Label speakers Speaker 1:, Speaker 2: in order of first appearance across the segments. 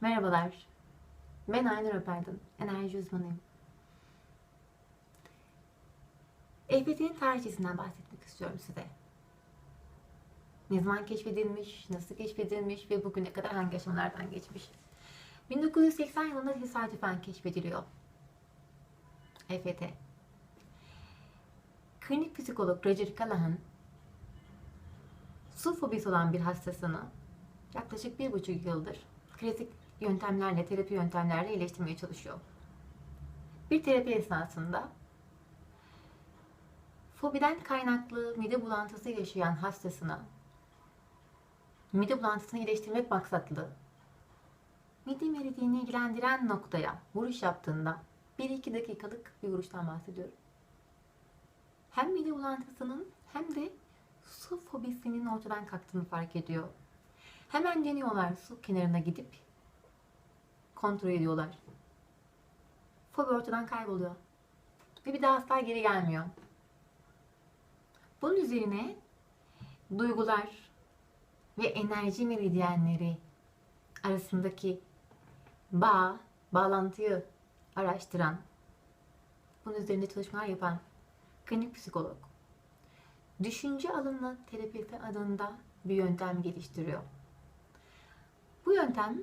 Speaker 1: Merhabalar. Ben Aynur Öperdin. Enerji uzmanıyım. EFT'nin tarihçesinden bahsetmek istiyorum size. Ne zaman keşfedilmiş, nasıl keşfedilmiş ve bugüne kadar hangi aşamalardan geçmiş. 1980 yılında tesadüfen keşfediliyor. EFT. Klinik psikolog Roger Callahan su fobisi olan bir hastasını yaklaşık bir buçuk yıldır klasik yöntemlerle, terapi yöntemlerle iyileştirmeye çalışıyor. Bir terapi esnasında fobiden kaynaklı mide bulantısı yaşayan hastasına mide bulantısını iyileştirmek maksatlı mide meridyeni ilgilendiren noktaya vuruş yaptığında 1-2 dakikalık bir vuruştan bahsediyorum. Hem mide bulantısının hem de su fobisinin ortadan kalktığını fark ediyor. Hemen deniyorlar su kenarına gidip kontrol ediyorlar. Fobi ortadan kayboluyor. Ve bir daha asla geri gelmiyor. Bunun üzerine duygular ve enerji meridyenleri arasındaki bağ, bağlantıyı araştıran, bunun üzerinde çalışmalar yapan klinik psikolog, düşünce alımlı terapisi adında bir yöntem geliştiriyor. Bu yöntem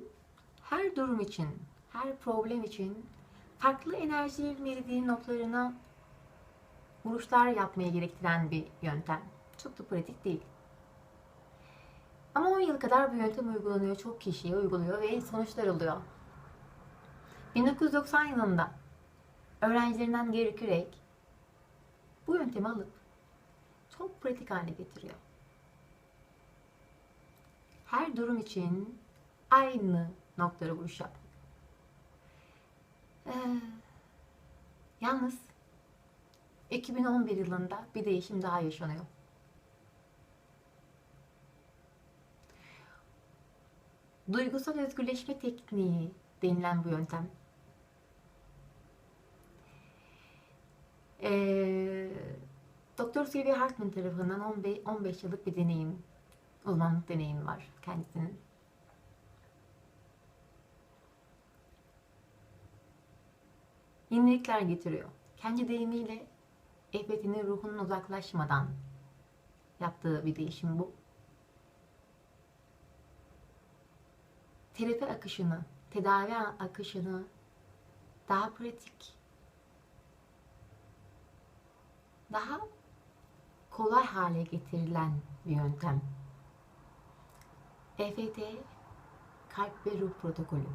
Speaker 1: her durum için, her problem için farklı enerji meridyen noktalarına vuruşlar yapmaya gerektiren bir yöntem. Çok da pratik değil. Ama 10 yıl kadar bu yöntem uygulanıyor. Çok kişiye uyguluyor ve sonuçlar alıyor. 1990 yılında öğrencilerinden Gary Craig bu yöntemi alıp çok pratik hale getiriyor. Her durum için aynı noktalara vuruş yapmak. Ee, yalnız 2011 yılında bir değişim daha yaşanıyor. Duygusal özgürleşme tekniği denilen bu yöntem. Ee, Doktor Sylvia Hartman tarafından 15, 15 yıllık bir deneyim, uzmanlık deneyimi var kendisinin. Yenilikler getiriyor. Kendi deyimiyle EFT'nin ruhunun uzaklaşmadan yaptığı bir değişim bu. Terapi akışını, tedavi akışını daha pratik, daha kolay hale getirilen bir yöntem. EFT kalp ve ruh protokolü.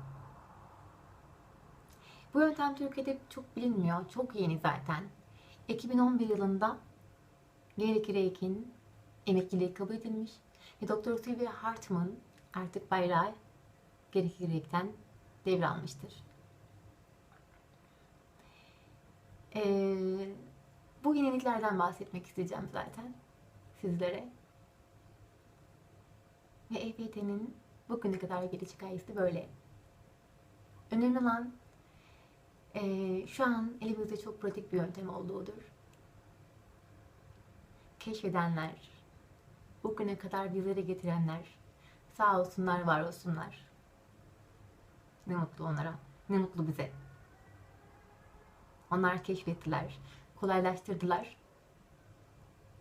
Speaker 1: Bu yöntem Türkiye'de çok bilinmiyor. Çok yeni zaten. 2011 yılında Gary Craig'in emekliliği kabul edilmiş ve Dr. Sylvia Hartman artık bayrağı Gary Craig'den devralmıştır. Ee, bu yeniliklerden bahsetmek isteyeceğim zaten sizlere. Ve EFT'nin bugüne kadar geliş hikayesi böyle. Önemli olan ee, şu an elimizde çok pratik bir yöntem olduğudur. Keşfedenler, bugüne kadar bizlere getirenler, sağ olsunlar, var olsunlar. Ne mutlu onlara, ne mutlu bize. Onlar keşfettiler, kolaylaştırdılar.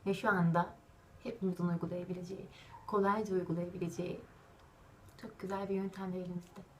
Speaker 1: Ve şu anda hepimizin uygulayabileceği, kolayca uygulayabileceği çok güzel bir yöntem elimizde.